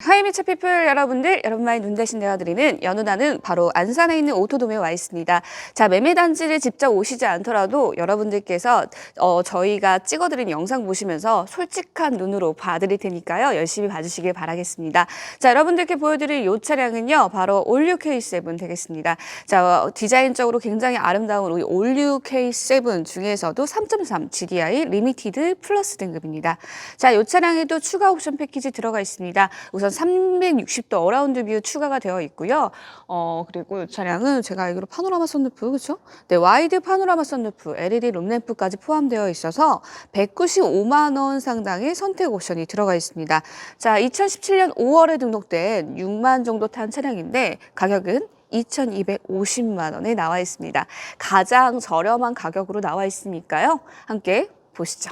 하이미츠 피플 여러분들, 여러분만의 눈 대신 내어드리는 연우나는 바로 안산에 있는 오토돔에 와 있습니다. 자, 매매 단지를 직접 오시지 않더라도 여러분들께서 어, 저희가 찍어드린 영상 보시면서 솔직한 눈으로 봐드릴 테니까요. 열심히 봐주시길 바라겠습니다. 자, 여러분들께 보여드릴 이 차량은요, 바로 올류 K7 되겠습니다. 자, 어, 디자인적으로 굉장히 아름다운 우리 올류 K7 중에서도 3.3 GDI 리미티드 플러스 등급입니다. 자, 이 차량에도 추가 옵션 패키지 들어가 있습니다. 우선 360도 어라운드 뷰 추가가 되어 있고요. 어, 그리고 이 차량은 제가 알기로 파노라마 선루프, 그렇죠? 네, 와이드 파노라마 선루프, LED 룸램프까지 포함되어 있어서 195만 원 상당의 선택 옵션이 들어가 있습니다. 자, 2017년 5월에 등록된 6만 정도 탄 차량인데 가격은 2,250만 원에 나와 있습니다. 가장 저렴한 가격으로 나와 있으니까요. 함께 보시죠.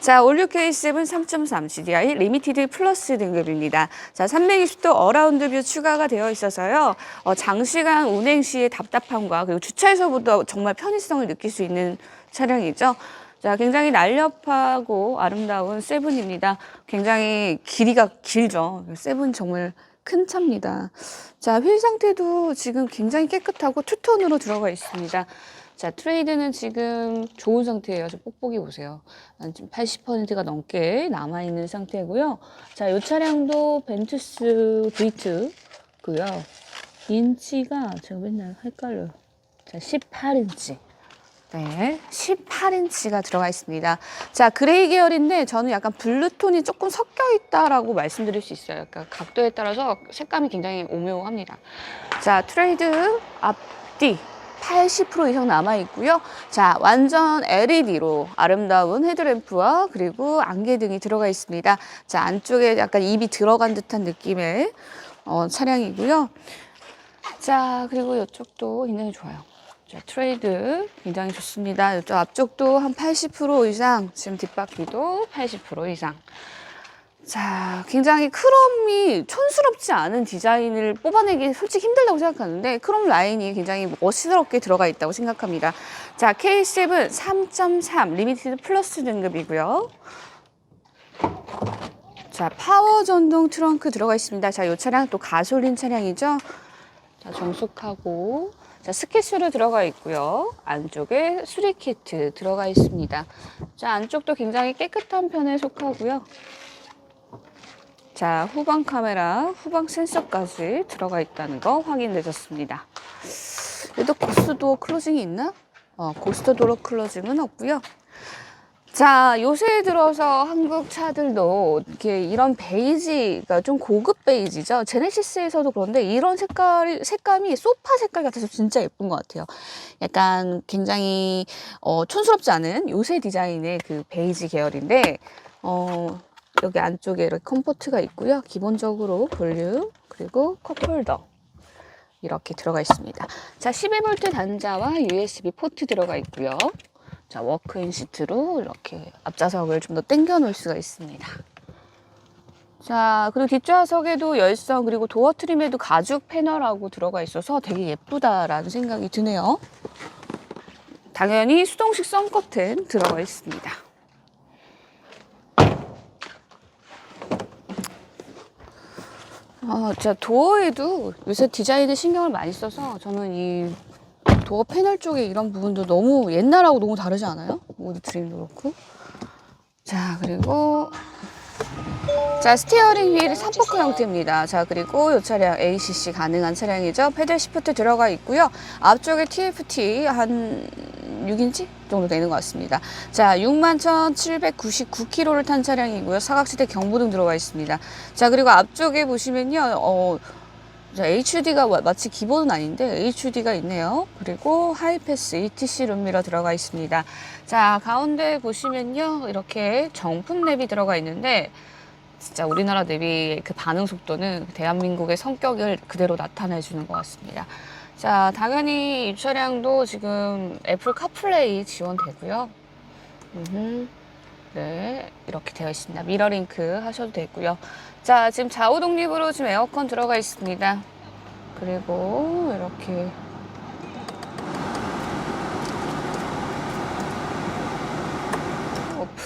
자, 올류 K7 3.3 GDI 리미티드 플러스 등급입니다. 자, 320도 어라운드 뷰 추가가 되어 있어서요. 어, 장시간 운행 시의 답답함과 그리고 주차에서부터 정말 편의성을 느낄 수 있는 차량이죠. 자, 굉장히 날렵하고 아름다운 세븐입니다. 굉장히 길이가 길죠. 세븐 정말 큰 차입니다. 자, 휠 상태도 지금 굉장히 깨끗하고 투톤으로 들어가 있습니다. 자, 트레이드는 지금 좋은 상태예요. 저 뽁뽁이 보세요. 한 지금 80%가 넘게 남아있는 상태고요. 자, 이 차량도 벤투스 V2고요. 인치가 제가 맨날 헷갈려요. 자, 18인치. 네, 18인치가 들어가 있습니다. 자, 그레이 계열인데 저는 약간 블루톤이 조금 섞여 있다라고 말씀드릴 수 있어요. 그러니까 각도에 따라서 색감이 굉장히 오묘합니다. 자, 트레이드 앞뒤 80% 이상 남아 있고요. 자, 완전 LED로 아름다운 헤드램프와 그리고 안개등이 들어가 있습니다. 자, 안쪽에 약간 입이 들어간 듯한 느낌의 어, 차량이고요. 자, 그리고 이쪽도 굉장히 좋아요. 자, 트레이드 굉장히 좋습니다. 이쪽 앞쪽도 한 80% 이상, 지금 뒷바퀴도 80% 이상. 자, 굉장히 크롬이 촌스럽지 않은 디자인을 뽑아내기 솔직히 힘들다고 생각하는데 크롬 라인이 굉장히 멋스럽게 들어가 있다고 생각합니다. 자, K7 3.3 리미티드 플러스 등급이고요. 자, 파워 전동 트렁크 들어가 있습니다. 자, 이 차량 또 가솔린 차량이죠. 자, 정숙하고 자, 스키스로 들어가 있고요. 안쪽에 수리 키트 들어가 있습니다. 자, 안쪽도 굉장히 깨끗한 편에 속하고요. 자, 후방 카메라, 후방 센서까지 들어가 있다는 거 확인되셨습니다. 얘도 고스도어 클로징이 있나? 어, 고스트 도어 클로징은 없고요. 자, 요새 들어서 한국 차들도 이렇게 이런 베이지가 좀 고급 베이지죠. 제네시스에서도 그런데 이런 색깔, 색감이 소파 색깔 같아서 진짜 예쁜 것 같아요. 약간 굉장히 어, 촌스럽지 않은 요새 디자인의 그 베이지 계열인데, 어, 여기 안쪽에 이렇게 컴포트가 있고요. 기본적으로 볼륨, 그리고 컵홀더. 이렇게 들어가 있습니다. 자, 12V 단자와 USB 포트 들어가 있고요. 자, 워크인 시트로 이렇게 앞좌석을 좀 더 당겨 놓을 수가 있습니다. 자, 그리고 뒷좌석에도 열선 그리고 도어 트림에도 가죽 패널하고 들어가 있어서 되게 예쁘다라는 생각이 드네요. 당연히 수동식 썬커튼 들어가 있습니다. 아, 진짜 도어에도 요새 디자인에 신경을 많이 써서 저는 이 도어 패널 쪽에 이런 부분도 너무 옛날하고 너무 다르지 않아요? 모드 트림도 그렇고. 자, 그리고 자, 스티어링 휠 3포크 형태입니다. 자, 그리고 이 차량 ACC 가능한 차량이죠. 페달 시프트 들어가 있고요. 앞쪽에 TFT 한 6인치 정도 되는 것 같습니다. 자, 61,799km를 탄 차량이고요. 사각지대 경보등 들어가 있습니다. 자, 그리고 앞쪽에 보시면요. 어, 자, HUD가 마치 기본은 아닌데 HUD가 있네요. 그리고 하이패스 ETC 룸미러 들어가 있습니다. 자, 가운데 보시면요. 이렇게 정품 랩이 들어가 있는데 진짜 우리나라 랩의 그 반응 속도는 대한민국의 성격을 그대로 나타내 주는 것 같습니다. 자, 당연히 이 차량도 지금 애플 카플레이 지원되고요. 음흠. 네, 이렇게 되어 있습니다. 미러링크 하셔도 되고요. 자, 지금 좌우 독립으로 지금 에어컨 들어가 있습니다. 그리고 이렇게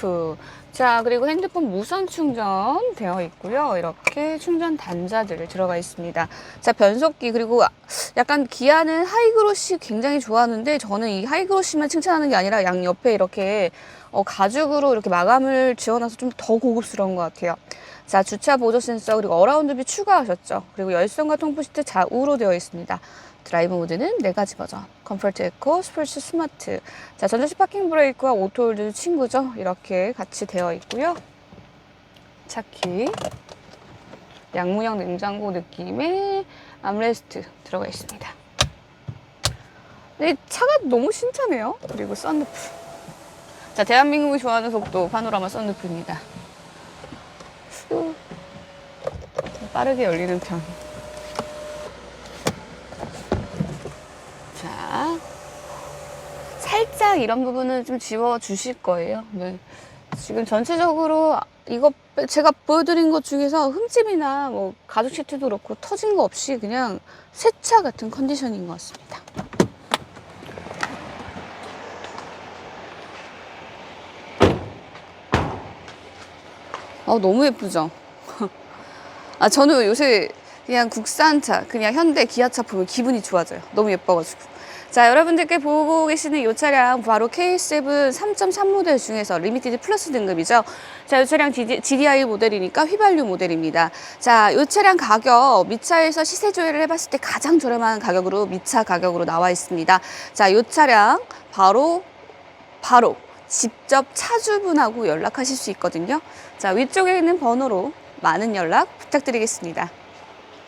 썬루프. 자, 그리고 핸드폰 무선 충전 되어 있고요. 이렇게 충전 단자들 들어가 있습니다. 자, 변속기 그리고 약간 기아는 하이그로시 굉장히 좋아하는데 저는 이 하이그로시만 칭찬하는 게 아니라 양 옆에 이렇게 어, 가죽으로 이렇게 마감을 지어놔서 좀 더 고급스러운 것 같아요. 자, 주차 보조 센서 그리고 어라운드뷰 추가하셨죠. 그리고 열선과 통풍 시트 좌우로 되어 있습니다. 드라이브 모드는 네 가지 버전. 컴포트 에코, 스포츠 스마트. 자, 전자식 파킹 브레이크와 오토홀드 친구죠. 이렇게 같이 되어 있고요. 차키. 양문형 냉장고 느낌의 암레스트 들어가 있습니다. 근데 차가 너무 신차네요. 그리고 썬루프. 자, 대한민국이 좋아하는 속도 파노라마 썬루프입니다. 후. 빠르게 열리는 편. 자, 살짝 이런 부분은 좀 지워 주실 거예요. 네. 지금 전체적으로 이거 빼- 제가 보여드린 것 중에서 흠집이나 뭐 가죽 시트도 그렇고 터진 거 없이 그냥 새차 같은 컨디션인 것 같습니다. 아, 너무 예쁘죠? 아, 저는 요새 그냥 국산차, 그냥 현대 기아차 보면 기분이 좋아져요. 너무 예뻐가지고. 자, 여러분들께 보고 계시는 이 차량 바로 K7 3.3 모델 중에서 리미티드 플러스 등급이죠. 자, 이 차량 GDI 모델이니까 휘발유 모델입니다. 자, 이 차량 가격 미차에서 시세 조회를 해봤을 때 가장 저렴한 가격으로 미차 가격으로 나와 있습니다. 자, 이 차량 바로 바로 직접 차주분하고 연락하실 수 있거든요. 자, 위쪽에 있는 번호로 많은 연락 부탁드리겠습니다.